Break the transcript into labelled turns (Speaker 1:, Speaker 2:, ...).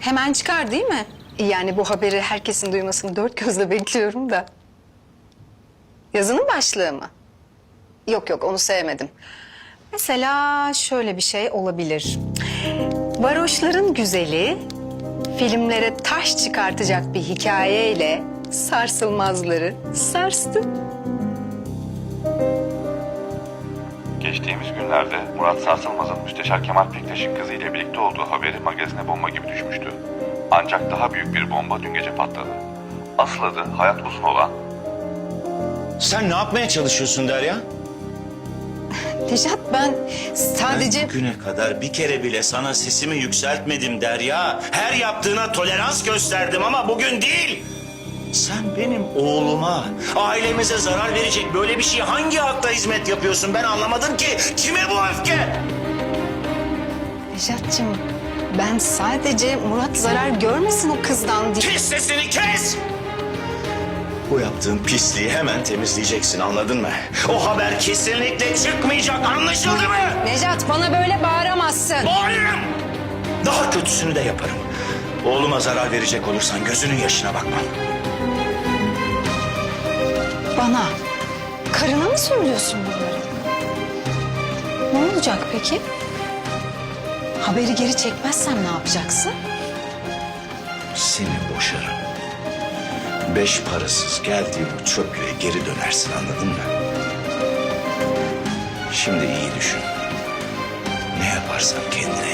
Speaker 1: Hemen çıkar değil mi? Yani bu haberi herkesin duymasını dört gözle bekliyorum da. Yazının başlığı mı? Yok yok onu sevmedim. Mesela şöyle bir şey olabilir. Varoşların güzeli filmlere taş çıkartacak bir hikayeyle sarsılmazları sarstı.
Speaker 2: Geçtiğimiz günlerde Murat Sarsılmaz'ın Müsteşar Kemal Pektaş'ın kızıyla birlikte olduğu haberi magazine bomba gibi düşmüştü. Ancak daha büyük bir bomba dün gece patladı. Asıl adı Hayat Uzun olan
Speaker 3: Sen ne yapmaya çalışıyorsun Derya?
Speaker 1: Nejat ben sadece...
Speaker 3: Ben bugüne kadar bir kere bile sana sesimi yükseltmedim Derya. Her yaptığına tolerans gösterdim ama bugün değil. Sen benim oğluma, ailemize zarar verecek böyle bir şey hangi hakta hizmet yapıyorsun ben anlamadım ki. Kime bu?
Speaker 1: Nejat'cığım ben sadece Murat zarar görmesin o kızdan diye...
Speaker 3: Kes sesini kes! Bu yaptığın pisliği hemen temizleyeceksin anladın mı? O haber kesinlikle çıkmayacak anlaşıldı mı?
Speaker 1: Nejat bana böyle bağıramazsın.
Speaker 3: Bağırırım. Daha kötüsünü de yaparım. Oğluma zarar verecek olursan gözünün yaşına bakmam.
Speaker 1: Bana, karına mı söylüyorsun bunları? Ne olacak peki? Haberi geri çekmezsem ne yapacaksın?
Speaker 3: Seni boşarım. Beş parasız geldiğin bu çöplüğe geri dönersin anladın mı? Şimdi iyi düşün. Ne yaparsan kendine.